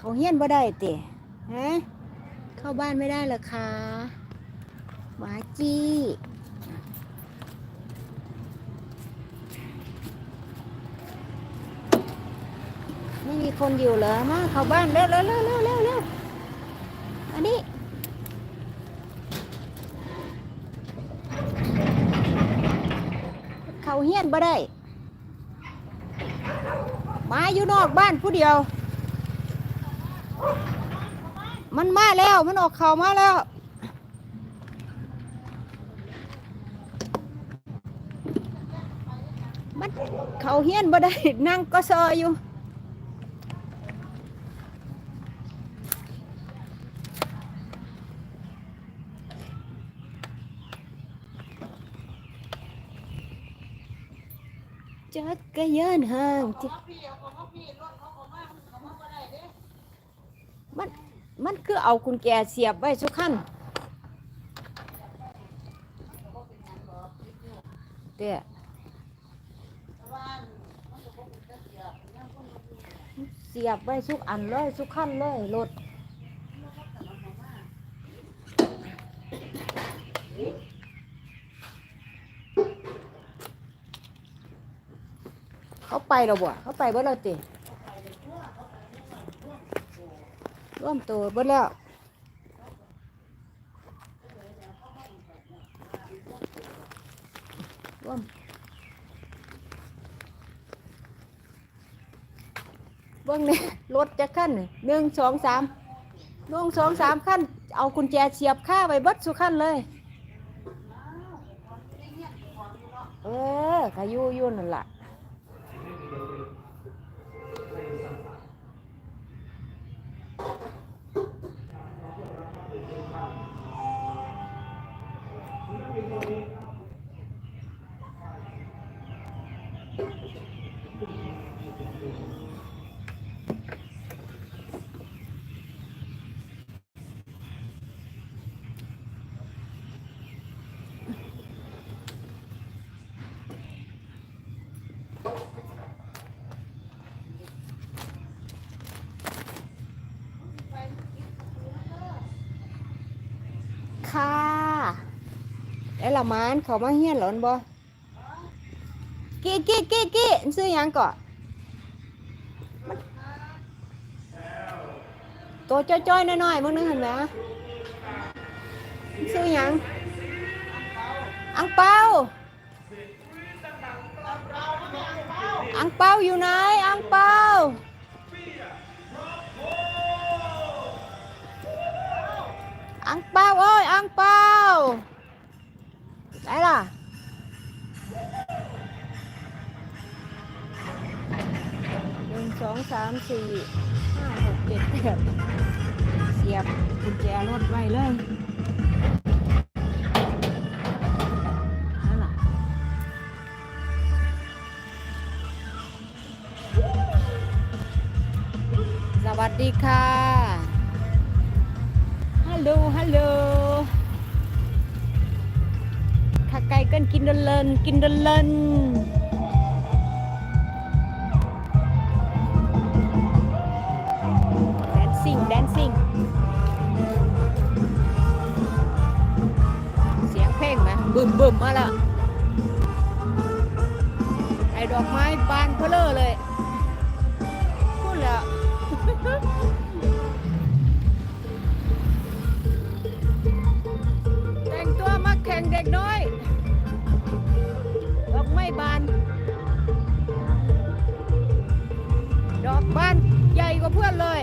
เขาเฮี้ยนบ่ได้ติฮะเข้าบ้านไม่ได้หรอคะหมาจี้ไม่มีคนอยู่เหรอมาเข้าบ้านเร็วเร็วเร็วเร็วเร็วเร็วอันนี้เขาเฮี้ยนบ่ได้มาอยู่นอกบ้านผู้เดียว มันมาแล้วมันออกเขามาแล้ว มันเขาเฮี้ยนบ่ได้นั่งก็ซออยู่จักรยานห่างจิ มันคือเอากุญแจเสียบไว้สุกขั้นเด้เสียบไว้สุกอันเลยสุกขั้นเลยรถเขาไปแล้วบ่ เขาไปบ่เราติ ร่วมตัวบ่แล้วร่วมเบื้องนี่รถจะขั้นหนึ่งสองสามหนึ่งสองสามขั้น เอากุญแจเสียบค่าไว้เบิดสุขั้นเลยเออขายุยุ่นั่นล่ะ ค่ะแล้วละมานเขามาเฮียนหลอนบ่กี้กี้กี้กี้ซื้อยังก่อนตัวจ้อยๆน้อยๆมึงนึกเห็นไหมซื้อยังอังเปา อังเปาอยู่ไหน อังเปาอังเปาเอ้ย อังเปาไหนล่ะ หนึ่งสองสามสี่ห้าหกเจ็ดแปดเสียบกุญแจรถไว้เลย วัสดีค่ะ ฮัลโหล ฮัลโหลถ้าไก่กันกินเดนเลนกินเดนเลนแดนซิ่ง แดนซิ่ง เสียงเพลงไหมบึมบึมมาล้วไอ้ดอกไม้บานเพลอเลย แต่งตัวมาแข่งเด็กน้อยดอกไม้บาน ดอกบานใหญ่กว่าเพื่อนเลย